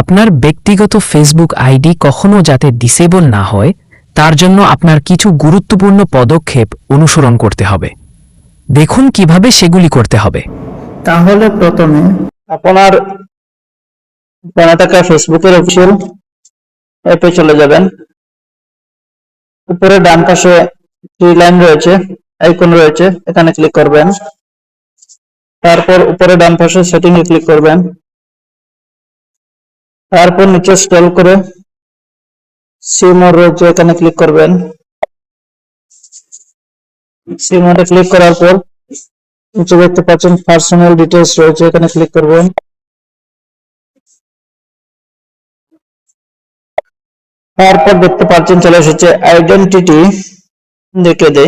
আপনার ব্যক্তিগত Facebook ID কখনো যাতে ডিসেবল না হয়, তার জন্য আপনার কিছু গুরুত্বপূর্ণ পদক্ষেপ অনুসরণ করতে হবে। দেখুন কীভাবে সেগুলি করতে হবে। তাহলে প্রথমে আপনার জানা থাকা ফেসবুকের অফিসিয়াল অ্যাপে চলে যাবেন। উপরে ডান পাশে থ্রি লাইন রয়েছে আইকন রয়েছে, এখানে ক্লিক করবেন। তারপর উপরে ডান পাশে সেটিং এ ক্লিক করবেন। তারপর নিচে স্ক্রল করে সিমোর রয়েছে এখানে ক্লিক করবেন। সিমোরে ক্লিক করার পর নিচে দেখতে পাচ্ছেন পার্সোনাল ডিটেলস রয়েছে, এখানে ক্লিক করবেন। তারপর দেখতে পাচ্ছেন চলে এসেছে আইডেন্টিটি দেখে দে।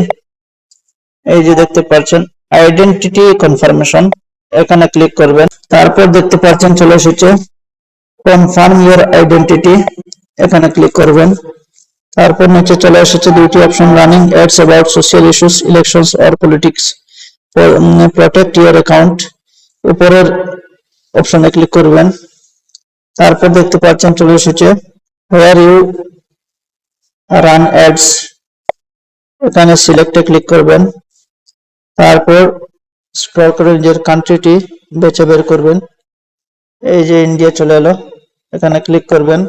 এই যে দেখতে পাচ্ছেন আইডেন্টিটি কনফার্মেশন এখানে ক্লিক করবেন। তারপর দেখতে পাচ্ছেন চলে এসেছে কনফার্ম ইউর আইডেন্টিটি এখানে ক্লিক করবেন। তারপর নিচে চলে এসেছে দুইটি option running ads about social issues elections or politics protect your account উপরের অপশনে ক্লিক করবেন। তারপর দেখতে পাচ্ছেন চলে এসেছে হোয়ার ইউ রান অ্যাডস এখানে সিলেক্টে ক্লিক করবেন। তারপর স্ক্রল করে নিজের কান্ট্রিটি বেছে বের করবেন। এই যে ইন্ডিয়া চলে এলো। এখানে ক্লিক করবেন।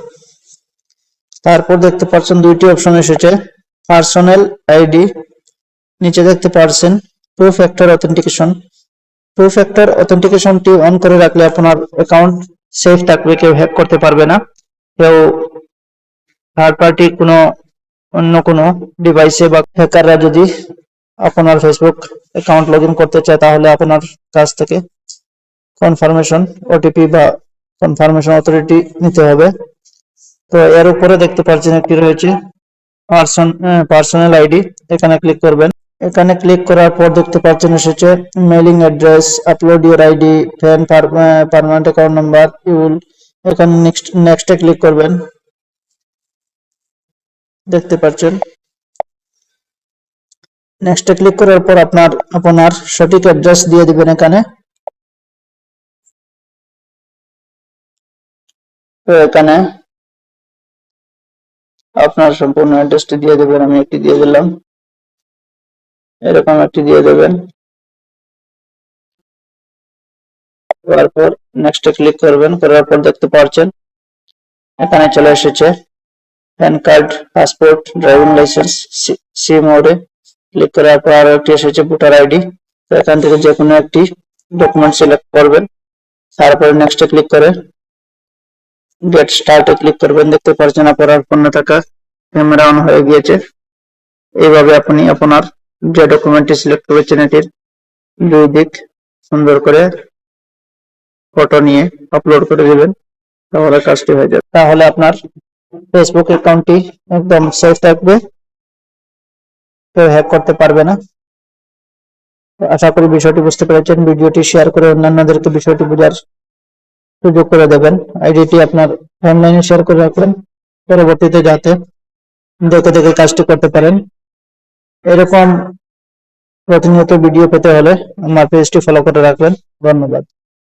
তারপর দেখতে পাচ্ছেন দুইটি অপশন এসেছে পার্সোনাল আইডি নিচে দেখতে পাচ্ছেন two factor authentication two factor অথেন্টিকেশনটি on করে রাখলে আপনার অ্যাকাউন্ট সেফ থাকবে, কেউ হ্যাক করতে পারবে না। কেউ থার্ড পার্টি কোনো, অন্য কোনো ডিভাইসে বা হ্যাকাররা যদি আপনার ফেসবুক অ্যাকাউন্ট লগ করতে চায়, তাহলে আপনার কাছ থেকে কনফার্মেশন ওটিপি বা কনফার্মেশন অথরিটি নিতে হবে। তো এর উপরে দেখতে পাচ্ছেন একটি রয়েছে পার্সন পার্সোনাল আইডি এখানে ক্লিক করবেন। এখানে ক্লিক করার পর দেখতে পাচ্ছেন এসেছে mailing address upload your ID PAN permanent account number ইউল এখানে নেক্সট নেক্সটে ক্লিক করবেন। দেখতে পাচ্ছেন। নেক্সটে ক্লিক করার পর আপনার আপনার সঠিক অ্যাড্রেস দিয়ে দিবেন এখানে। তো এখানে আপনার সম্পূর্ণ অ্যাড্রেসটি দিয়ে দেবেন, আমি একটি দিয়ে দিলাম। এরকম একটি দিয়ে দেবেন। তারপর নেক্সটে ক্লিক করবেন, করার পর দেখতে পাচ্ছেন এখানে চলে এসেছে। PAN card passport driving license C মোডে ক্লিক করার পর আরও একটি এসেছে ভোটার আইডি তো এখান থেকে যে কোনো একটি ডকুমেন্ট সিলেক্ট করবেন। তারপরে নেক্সটে ক্লিক করে গেট স্টার্টে ক্লিক করবেন, দেখতে পাচ্ছেন আপনার পণ্য থাকা ক্যামেরা অন হয়ে গিয়েছে। এইভাবে আপনি আপনার যে ডকুমেন্টটি সিলেক্ট করেছেন এটির দুই দিক সুন্দর করে ফটো নিয়ে আপলোড করে দিবেন, তাহলে কাজটি হয়ে যাবে। তাহলে আপনার ফেসবুক অ্যাকাউন্টটি একদম সেফ থাকবে। কেউ হ্যাক করতে পারবে না। আশা করি বিষয়টি বুঝতে পেরেছেন। ভিডিওটি শেয়ার করে অন্যান্যদেরকে বিষয়টি বোঝার সুযোগ করে দেবেন। আইডিটি আপনার অনলাইনে শেয়ার করে রাখবেন। পরবর্তীতে যাতে দেখে দেখে কাজটি করতে পারেন। এরকম প্রতিনিয়ত ভিডিও পেতে হলে আমার পেজটি ফলো করে রাখবেন। ধন্যবাদ।